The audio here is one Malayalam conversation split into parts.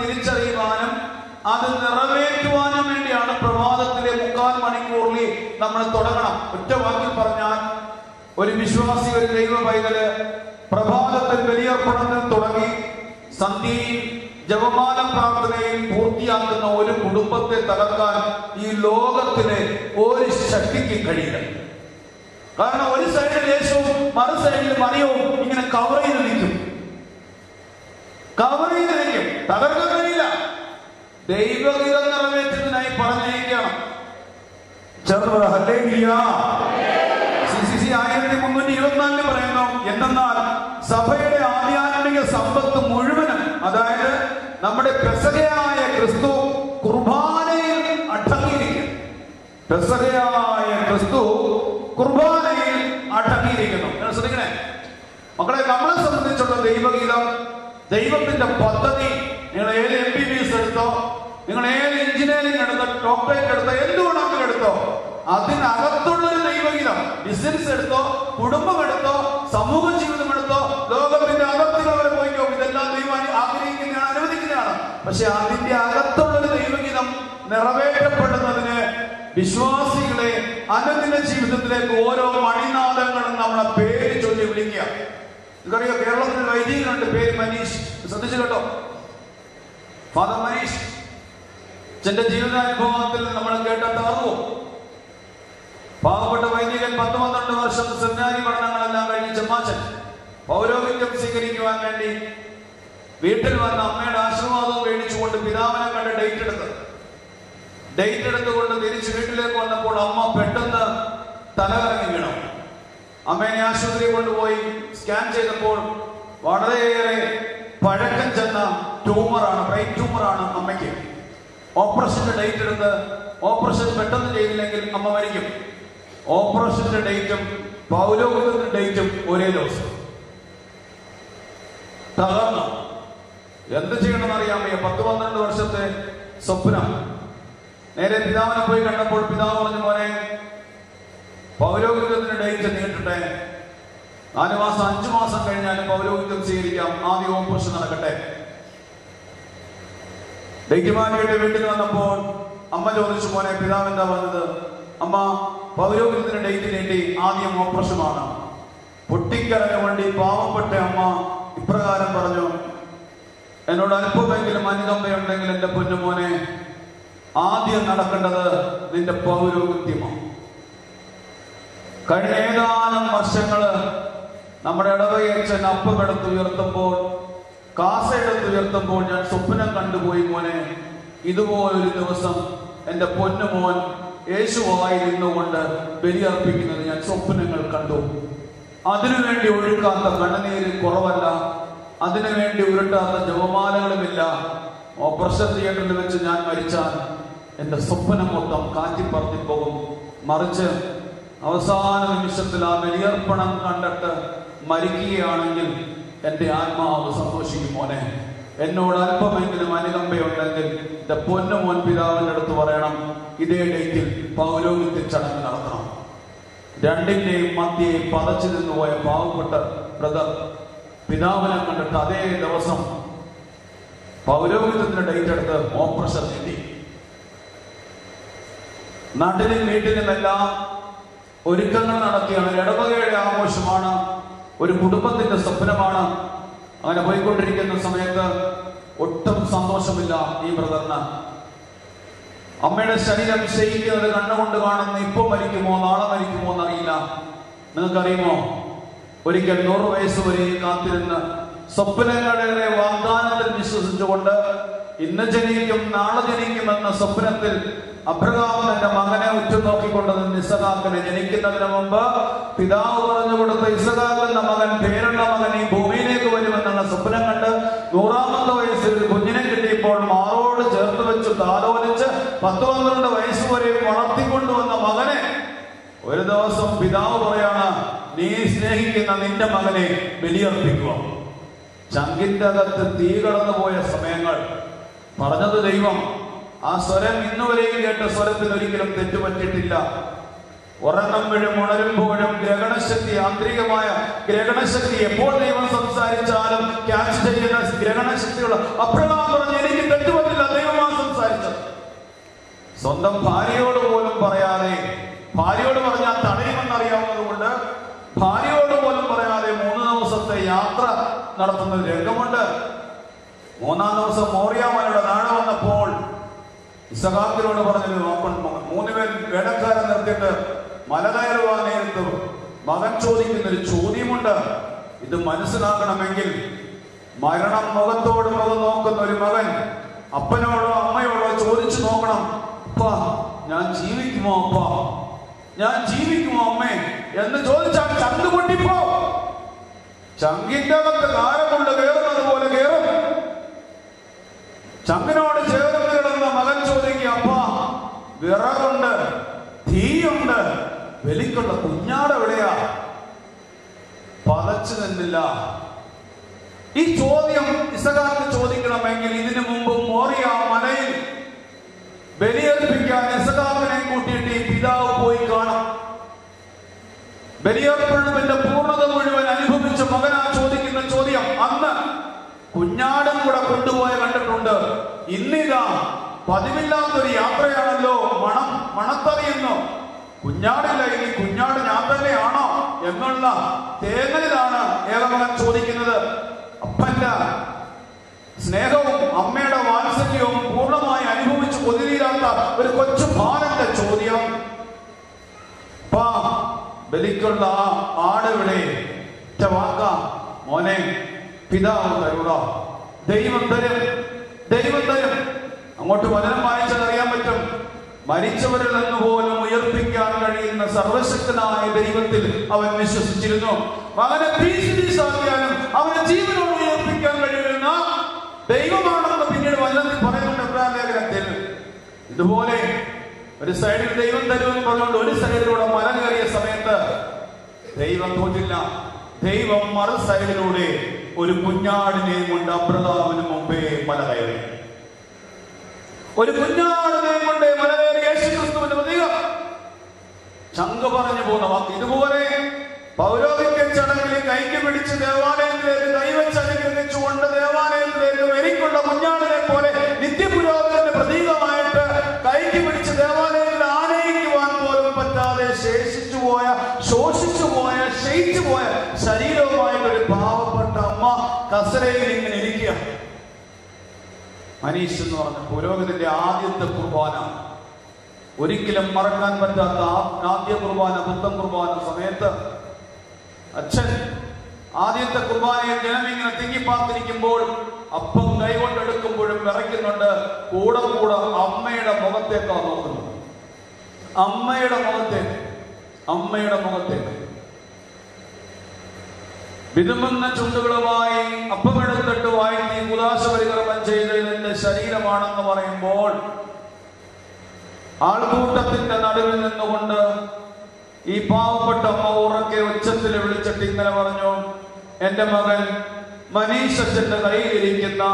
തിരിച്ചറിയുവാനും അത് നിറവേറ്റുവാനും വേണ്ടിയാണ് പ്രഭാതത്തിലെ മുക്കാൽ മണിക്കൂറിൽ നമ്മൾ തുടങ്ങണം. ഒറ്റ വാക്കിൽ പറഞ്ഞാൽ ഒരു വിശ്വാസി ഒരു ദൈവ പൈതൽ പ്രഭാതത്തിൽ ബലിയർപ്പണത്തിൽ തുടങ്ങി സന്ധ്യയിൽ ജപമാല പ്രാർത്ഥനയിൽ പൂർത്തിയാക്കുന്ന ഒരു കുടുംബത്തെ തകർക്കാൻ ഈ ലോകത്തിലെ ഒരു ശക്തിക്ക് കഴിയില്ല. കാരണം ഒരു സൈഡിൽ യേശുവും മറു സൈഡിൽ മറിയവും ഇങ്ങനെ കവർ ചെയ്ത് നിൽക്കും. കവർ ചെയ്ത് നിൽക്കും. തകർക്കാൻ കഴിയില്ല. ദൈവഗീതം നിറവേറ്റുന്നതിനായി പറഞ്ഞിരിക്കുകയാണ് ചേർന്ന് പറ, ഹല്ലേലൂയ. സി സി ആയിരത്തി മുന്നൂറ്റി ഇരുപത്തിനാലിന് പറയുന്നു എന്തെന്നാൽ സഭയുടെ ആധ്യാത്മിക സമ്പത്ത് മുഴുവനും അതായത് നമ്മുടെ പെസകയായ ക്രിസ്തു കുർബാനയിൽ അടങ്ങിയിരിക്കും പെസകയായ ക്രിസ്തു കുർബാനയിൽ അടങ്ങിയിരിക്കുന്നു. ശ്രദ്ധിക്കണേ. മക്കളെ നമ്മളെ സംബന്ധിച്ചുള്ള ദൈവഗീതം ദൈവത്തിന്റെ പദ്ധതി നിങ്ങൾ ഏത് എം ബി ബി എസ് എടുത്തോ? നിങ്ങൾ ഏത് എഞ്ചിനീയറിംഗ് എടുത്തോ? ഡോക്ടറേറ്റ് എടുത്തോ? എന്ത് എടുത്തോ? അതിനകത്തുള്ള ഒരു ദൈവഗീതം ബിസിനസ് എടുത്തോ? കുടുംബം എടുത്തോ? സമൂഹ ജീവിതം എടുത്തോ? ലോകത്തിന്റെ അകത്തുകൾ വരെ പോയിക്കോ? ഇതെല്ലാം ദൈവം ആഗ്രഹിക്കുന്നതാണ് അനുവദിക്കുന്നതാണ്. പക്ഷെ അതിന്റെ അകത്തുള്ള ഒരു ദൈവഗീതം നിറവേറ്റപ്പെടുന്നതിന് വിശ്വാസികളെ അനുദിന ജീവിതത്തിലേക്ക് ഓരോ മണിനാഥങ്ങളും നമ്മളെ പേര് ചൊല്ലി വിളിക്കുക. നിങ്ങൾക്കറിയാം? കേരളത്തിൽ വൈദികനുണ്ട് പേര് മനീഷ്. ശ്രദ്ധിച്ചു കേട്ടോ? ഫാദർ മനീഷ് ചെന്റെ ജീവിതാനുഭവത്തിൽ നമ്മൾ കേട്ടിട്ട് അറിവോ പാവപ്പെട്ട വൈദികൻ പത്ത് പന്ത്രണ്ട് വർഷം സെമിനാരി പഠനങ്ങളെല്ലാം കഴിഞ്ഞ് ചെമ്മാച്ചൻ പൗരോഹിത്യം സ്വീകരിക്കുവാൻ വേണ്ടി വീട്ടിൽ വന്ന അമ്മയുടെ ആശീർവാദവും മേടിച്ചുകൊണ്ട് പിതാവിനെ കണ്ട് ഡേറ്റ് എടുത്തത് ഡേറ്റ് എടുത്തുകൊണ്ട് തിരിച്ച് വീട്ടിലേക്ക് വന്നപ്പോൾ അമ്മ പെട്ടെന്ന് തലകറങ്ങി വീണു. അമ്മേനെ ആശുപത്രി കൊണ്ടുപോയി സ്കാൻ ചെയ്തപ്പോൾ വളരെയേറെ പഴക്കം ചെന്ന ട്യൂമറാണ് ബ്രെയിൻ ട്യൂമറാണ് അമ്മയ്ക്ക്. ഓപ്പറേഷന്റെ ഡേറ്റ് എടുത്ത് ഓപ്പറേഷൻ പെട്ടെന്ന് ചെയ്തില്ലെങ്കിൽ അമ്മ മരിക്കും. ഓപ്പറേഷന്റെ ഡേറ്റും പൗരോഗത്തിന്റെ ഡേറ്റും ഒരേ ദിവസം. തകർന്നു. എന്ത് ചെയ്യണമെന്ന് അറിയാൻ വയ്യ പത്ത് പന്ത്രണ്ട് വർഷത്തെ സ്വപ്നം. നേരെ പിതാവിനെ പോയി കണ്ടപ്പോൾ പിതാവ് പറഞ്ഞു മോനെ പൗരോഗത്തിന്റെ ഡേറ്റ് നീട്ടട്ടെ. നാല് മാസം അഞ്ചു മാസം കഴിഞ്ഞാലും പൗരോഹിത്യം സ്വീകരിക്കാം. ആദ്യ ഓപ്പറേഷൻ നടക്കട്ടെ. മാറ്റിയിട്ട് വീട്ടിൽ വന്നപ്പോൾ അമ്മ ചോദിച്ചു മോനെ പിതാവ് എന്താ പറഞ്ഞത് അമ്മ പൗരോഹിത്യത്തിന് ഡേറ്റ് നീട്ടി. ആദ്യം ഓപ്പറേഷനാണ്. പൊട്ടിക്കരഞ്ഞ വണ്ടി പാവപ്പെട്ട അമ്മ ഇപ്രകാരം പറഞ്ഞു. എന്നോട് അല്പമെങ്കിലും അനുകമ്പയുണ്ടെങ്കിൽ എന്റെ പൊന്നുമോനെ ആദ്യം നടക്കേണ്ടത് നിന്റെ പൗരോഹിത്യമാണ്. കഴിഞ്ഞ ഏതാനും വർഷങ്ങൾ നമ്മുടെ ഇടവയച്ചൻ അപ്പ കടത്തുയർത്തുമ്പോൾ ഉയർത്തുമ്പോൾ ഞാൻ സ്വപ്നം കണ്ടുപോയി മോനെ. ഇതുപോലൊരു ദിവസം എന്റെ പൊന്നുമോൻ യേശുവായി നിന്നുകൊണ്ട് ബലിയർപ്പിക്കുന്നത് ഞാൻ സ്വപ്നങ്ങൾ കണ്ടു. അതിനുവേണ്ടി ഒഴുക്കാത്ത കണ്ണുനീര് കുറവല്ല അതിനുവേണ്ടി ഉരുട്ടാത്ത ജപമാലകളുമില്ല. ഓപ്പറേഷൻ തിയേറ്ററിൽ വെച്ച് ഞാൻ മരിച്ചാൽ എന്റെ സ്വപ്നം മൊത്തം കാറ്റിപ്പറത്തി പോകും. മറിച്ച് അവസാന നിമിഷത്തിൽ ആ ബലിയർപ്പണം കണ്ടിട്ട് മരിക്കുകയാണെങ്കിൽ എന്റെ ആത്മാവ് സന്തോഷിക്കും മോനെ. എന്നോട് അല്പമെങ്കിലും അനുകമ്പയുണ്ടെങ്കിൽ എന്റെ പൊന്നു മോൻ പിതാവിന്റെ അടുത്ത് പറയണം ഇതേ ഡേറ്റിൽ പൗരോഹിത്യ ചടങ്ങ് നടത്തണം. രണ്ടിന്റെയും മധ്യയെ പതച്ചു നിന്നുപോയ പാവപ്പെട്ട ബ്രദർ പിതാവിനെ കണ്ടിട്ട് അതേ ദിവസം പൗരോഹിതത്തിന് ഡേറ്റ് എടുത്ത് ഓപ്പറേഷൻ നീട്ടി നാട്ടിലും വീട്ടിലും എല്ലാം ഒരുക്കങ്ങൾ നടത്തിയാണ് ഇടവകയുടെ ആഘോഷമാണ് ഒരു കുടുംബത്തിന്റെ സ്വപ്നമാണ് അങ്ങനെ പോയിക്കൊണ്ടിരിക്കുന്ന സമയത്ത് ഒട്ടും സന്തോഷമില്ല ഈ ബ്രദറിന്. അമ്മയുടെ ശരീരം ക്ഷയിക്കുന്നത് കണ്ണുകൊണ്ട് കാണുന്ന ഇപ്പൊ മരിക്കുമോ നാളെ മരിക്കുമോ എന്നറിയില്ല. നിങ്ങൾക്കറിയുമോ? ഒരിക്കൽ നൂറ് വയസ്സ് വരെ കാത്തിരുന്ന് സ്വപ്നങ്ങളുടെ വാഗ്ദാനത്തിൽ വിശ്വസിച്ചുകൊണ്ട് ഇന്ന് ജനിക്കും നാളെ ജനിക്കും എന്ന സ്വപ്നത്തിൽ അബ്രഹാം തന്റെ മകനെ ഉറ്റുനോക്കിക്കൊണ്ട് നിന്ന് ഇസഹാക്കിനെ ജനിക്കുന്നതിന് മുമ്പ് പിതാവ് പറഞ്ഞു കൊടുത്ത ഇസഹാക്ക് എന്ന മകൻ പേരുള്ള മകൻ ഈ ഭൂമിയിലേക്ക് വരുമെന്നുള്ള സ്വപ്നം കണ്ട് നൂറാമത്തെ വയസ്സിൽ കുഞ്ഞിനെ കിട്ടിയപ്പോൾ മാറോട് ചേർത്ത് വെച്ച് താലോലിച്ച് പത്ത് പന്ത്രണ്ട് വയസ്സ് വരെ വളർത്തിക്കൊണ്ടുവന്ന മകനെ ഒരു ദിവസം പിതാവ് പറയാണ് നീ സ്നേഹിക്കുന്ന നിന്റെ മകനെ ബലിയർപ്പിക്കുക. ചങ്കിന്റെ അകത്ത് തീ കടന്നു പോയ സമയങ്ങൾ. പറഞ്ഞത് ദൈവം. ആ സ്വരം ഇന്നുവരെയും കേട്ട സ്വരത്തിൽ ഒരിക്കലും തെറ്റുപറ്റിട്ടില്ല ഉറങ്ങുമ്പോഴും ഉണരുമ്പോഴും ഗ്രഹണശക്തി ആന്തരികമായ ഗ്രഹണശക്തി എപ്പോൾ ദൈവം സംസാരിച്ചാലും ക്യാച്ച് ചെയ്യുന്ന ഗ്രഹണശക്തിയുള്ള അപ്രകാരം പറഞ്ഞു എനിക്ക് തെറ്റുപറ്റില്ല ദൈവമാണ് സംസാരിച്ചത്. സ്വന്തം ഭാര്യയോട് പോലും പറയാതെ ഭാര്യയോട് പറഞ്ഞാൽ തടയുമെന്നറിയാവുന്നത് കൊണ്ട് ഭാര്യയോട് പോലും പറയാതെ മൂന്ന് ദിവസത്തെ യാത്ര നടത്തുന്ന രംഗമുണ്ട്. മൂന്നാം ദിവസം മോറിയാമനയുടെ നാട് വന്നപ്പോൾ ഇസഹാക്കിനോട് പറഞ്ഞത് നോക്കൺ മൂന്ന് പേർ വേടക്കാരൻ നിർത്തിയിട്ട് മല കയറുവാൻ നേരത്ത് മകൻ ചോദിക്കുന്ന ഒരു ചോദ്യമുണ്ട്. ഇത് മനസ്സിലാക്കണമെങ്കിൽ മരണം മുഖത്തോട് മുഖം നോക്കുന്ന ഒരു മകൻ അപ്പനോടോ അമ്മയോടോ ചോദിച്ചു നോക്കണം. അപ്പ ഞാൻ ജീവിക്കുമോ അപ്പ? ഞാൻ ജീവിക്കുമോ അമ്മേ? എന്ന് ചോദിച്ചാൽ ചന്ത പൊട്ടിപ്പോ. ചങ്കിന്റെ അകത്ത് കൊണ്ട് കയറുന്നത് പോലെ കയറും ചങ്കിനോട് ചേർന്ന് കിടന്ന മകൻ ചോദിക്കുക അപ്പ വിറകുണ്ട് തീയുണ്ട് വെലിക്കുള്ള കുഞ്ഞാട് എവിടെയാ? പതച്ചു നിന്നില്ല ഈ ചോദ്യം ഇസഖാക്ക് ചോദിക്കണമെങ്കിൽ ഇതിനു മുമ്പ് മോറിയ മലയിൽ ബലിയർപ്പിക്കാൻ ഇസഖാക്കിനെ കൂട്ടിയിട്ട് ഈ പിതാവ് പോയി കാണാം. ബലിയർപ്പണത്തിന്റെ പൂർണത മുഴുവൻ അനുഭവിച്ച മകനാ ചോദിക്കുന്ന ചോദ്യം അന്ന് കുഞ്ഞാടും കൂടെ കൊണ്ടുപോയ കണ്ടിട്ടുണ്ട്. ഇന്നിതാ പതിവില്ലാത്തൊരു യാത്രയാണല്ലോ മണം മണത്തറിയുന്നു. കുഞ്ഞാടില്ല ഇനി കുഞ്ഞാട് ഞാൻ തന്നെയാണോ എന്നുള്ള തേങ്ങലിലാണ് ഏകമകൻ ചോദിക്കുന്നത്. അപ്പന്റെ സ്നേഹവും അമ്മയുടെ വാത്സല്യവും പൂർണമായി അനുഭവിച്ച് കൊതിരീരാത്ത ഒരു കൊച്ചു ബാലന്റെ ചോദ്യം. പാ ബലിക്കുള്ള ആ ഒറ്റ വാക്ക. മോനെ പിതാവ് തരുക ദൈവം തരും ദൈവം തരും. അങ്ങോട്ട് വചനം വായിച്ചാൽ അറിയാൻ പറ്റും. മരിച്ചവരിൽ നിന്ന് പോലും ഉയർപ്പിക്കാൻ കഴിയുന്ന സർവശക്തനായ ദൈവത്തിൽ അവൻ വിശ്വസിച്ചിരുന്നു. മകനെ ഭീഷണിസാക്കിയാലും അവനെ ജീവനോട് ഉയർപ്പിക്കാൻ കഴിയുന്ന ദൈവമാണെന്ന് പിന്നീട് വചനത്തിൽ പറയുന്നുണ്ട് എബ്രാഹിം ലേഖനത്തിൽ. ഇതുപോലെ ഒരു സൈഡിൽ ദൈവം തരുമെന്ന് പറഞ്ഞുകൊണ്ട് ഒരു സൈഡിലൂടെ മല കയറിയ സമയത്ത് ദൈവം തോറ്റില്ല. ദൈവം മറു സൈഡിലൂടെ ഒരു കുഞ്ഞാടിനെയും കൊണ്ട് അബ്രഹാമിന് മുമ്പേ മല കയറി ഒരു കുഞ്ഞാടിനെയും കൊണ്ട് മലവേറി യേശുക്രിസ്തുവിന്റെ യേശു ക്രിസ്തുവിന്റെ പ്രതീകം. ചങ്ക് പറഞ്ഞു പോകുന്ന വാക്ക് ഇതുപോലെ പൗരോഹിത്യ ചടങ്ങിൽ കൈക്ക് പിടിച്ച് ദേവാലയത്തിലേക്ക് കൈവച്ച് അനുഗ്രഹിച്ചുകൊണ്ട് ദേവാലയത്തിലേക്ക് എനിക്കുള്ള കുഞ്ഞാടിനെ പോലെ മനീഷ് എന്ന് പറഞ്ഞ പുരോഹിതന്റെ ആദ്യത്തെ കുർബാന. ഒരിക്കലും മറക്കാൻ പറ്റാത്ത ആദ്യ കുർബാന ബുദ്ധം കുർബാന സമയത്ത് അച്ഛൻ ആദ്യത്തെ കുർബാനയിൽ ജനം ഇങ്ങനെ തിങ്ങിപ്പാർത്തിരിക്കുമ്പോൾ അപ്പം കൈകൊണ്ടെടുക്കുമ്പോഴും വിറയ്ക്കുന്നുണ്ട്. കൂടെ കൂടെ അമ്മയുടെ മുഖത്തേക്കാ നോക്കുന്നത്. അമ്മയുടെ മുഖത്തേക്ക് അമ്മയുടെ മുഖത്തേക്ക് വിതുമ്പുന്ന ചുണ്ടുകളുമായി അപ്പമെടുത്തിട്ട് വായി ഉദാശ പരികർമ്മം ചെയ്ത് ഇതിന്റെ ശരീരമാണെന്ന് പറയുമ്പോൾ ആൾക്കൂട്ടത്തിന്റെ നടുവിൽ നിന്നുകൊണ്ട് ഈ പാവപ്പെട്ട അമ്മ ഉറക്കെ ഉച്ചത്തിൽ വിളിച്ചിട്ട് ഇങ്ങനെ പറഞ്ഞു എന്റെ മകൻ മനീഷ് അച്ഛന്റെ കയ്യിലിരിക്കുന്ന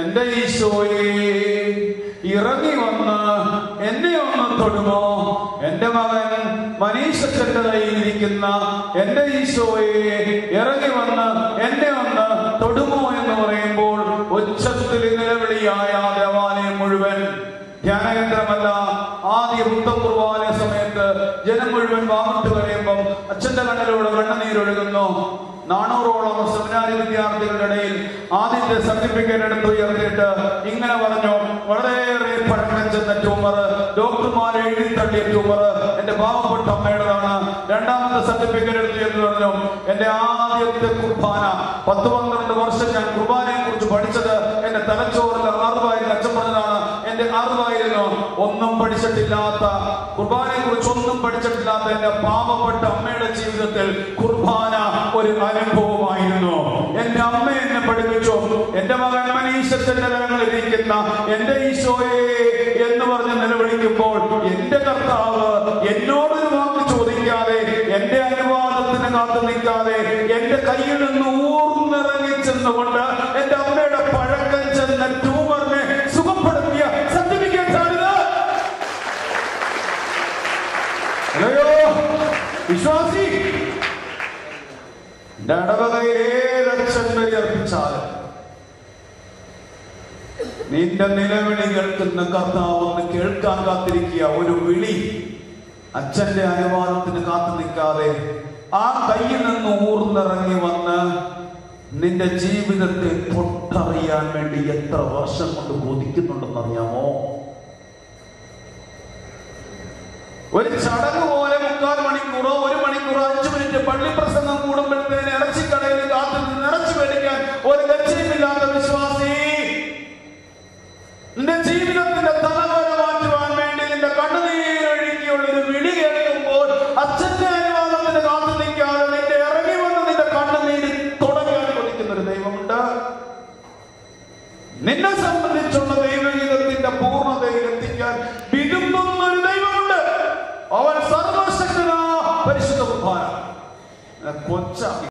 എന്റെ ഈശോയെ ഇറങ്ങി വന്ന് എന്നെ ഒന്ന് തൊടുമോ? എന്റെ മകൻ മനീഷ് അച്ഛന്റെ കയ്യിലിരിക്കുന്ന എന്റെ ഈശോയെ ഇറങ്ങി വന്ന് എന്നെ ഒന്ന് തൊടുമോ എന്ന് പറയുമ്പോൾ ഉച്ചത്തിൽ നിലവിളിയായ ദേവാലയം മുഴുവൻ ധ്യാനകേന്ദ്രമല്ല ആദ്യ കുർബാന സമയത്ത് ജനം മുഴുവൻ വാങ്ങിട്ട് കഴിയുമ്പം അച്ഛന്റെ കണ്ണിലൂടെ വെണ്ണനീരൊഴുകുന്നു. നാനൂറോളം സെമിനാരി വിദ്യാർത്ഥികളുടെ ഇടയിൽ ആദ്യത്തെ സർട്ടിഫിക്കറ്റ് എടുത്ത് ഉയർത്തിയിട്ട് ഇങ്ങനെ പറഞ്ഞു വളരെയേറെ പഠനം ചെന്ന ട്യൂമർ ഡോക്ടർമാരെ എഴുതി തള്ളിയ ട്യൂമർ എന്റെ പാവപ്പെട്ട അമ്മയുടേതാണ്. രണ്ടാമത്തെ സർട്ടിഫിക്കറ്റ് എടുത്ത് എന്ന് പറഞ്ഞു എന്റെ ആദ്യത്തെ കുർബാന പത്ത് പന്ത്രണ്ട് വർഷം ഞാൻ കുർബാനയെ കുറിച്ച് പഠിച്ചത് എന്റെ തലച്ചോറിൽ അറിവായിരുന്നു അച്ഛൻ പറഞ്ഞതാണ് എന്റെ അറിവായിരുന്നു ഒന്നും പഠിച്ചിട്ടില്ലാത്ത കുർബാനയെ കുറിച്ച് ഒന്നും പഠിച്ചിട്ടില്ലാത്ത എന്റെ പാവപ്പെട്ട അമ്മയുടെ ജീവിതത്തിൽ കുർബാന ഒരു അനുഭവമായിരുന്നു. എന്റെ അമ്മ എന്നെ പഠിപ്പിച്ചു. എന്റെ മകൻ മനീശത്തിന്റെ കരങ്ങളിൽ ഇരിക്കുന്ന എന്റെ ഈശോയെ എന്ന് പറഞ്ഞ് നിലവിളിക്കുമ്പോൾ എന്റെ കർത്താവ് എന്റെ ഇടവകയിൽ ഏതച്ഛൻ ബലി അർപ്പിച്ചാലും നിന്റെ നിലവിളി കേൾക്കുന്ന കർത്താവ് ഒന്ന് കേൾക്കാൻ കാത്തിരിക്കുക. ഒരു വിളി അച്ഛന്റെ അനുവാദത്തിന് കാത്തു നിൽക്കാതെ ആ കയ്യിൽ നിന്ന് ഊർന്നിറങ്ങി വന്ന് നിന്റെ ജീവിതത്തെ പൊട്ടറിയാൻ വേണ്ടി എത്ര വർഷം കൊണ്ട് കൊതിക്കുന്നുണ്ടെന്ന് അറിയാമോ ഒരു ചടങ്ങ് പോലെ മുക്കാൽ മണിക്കൂറോ ഒരു മണിക്കൂറോ അഞ്ചു മിനിറ്റ് പള്ളി പ്രസംഗം കൂടുമ്പോഴത്തേന്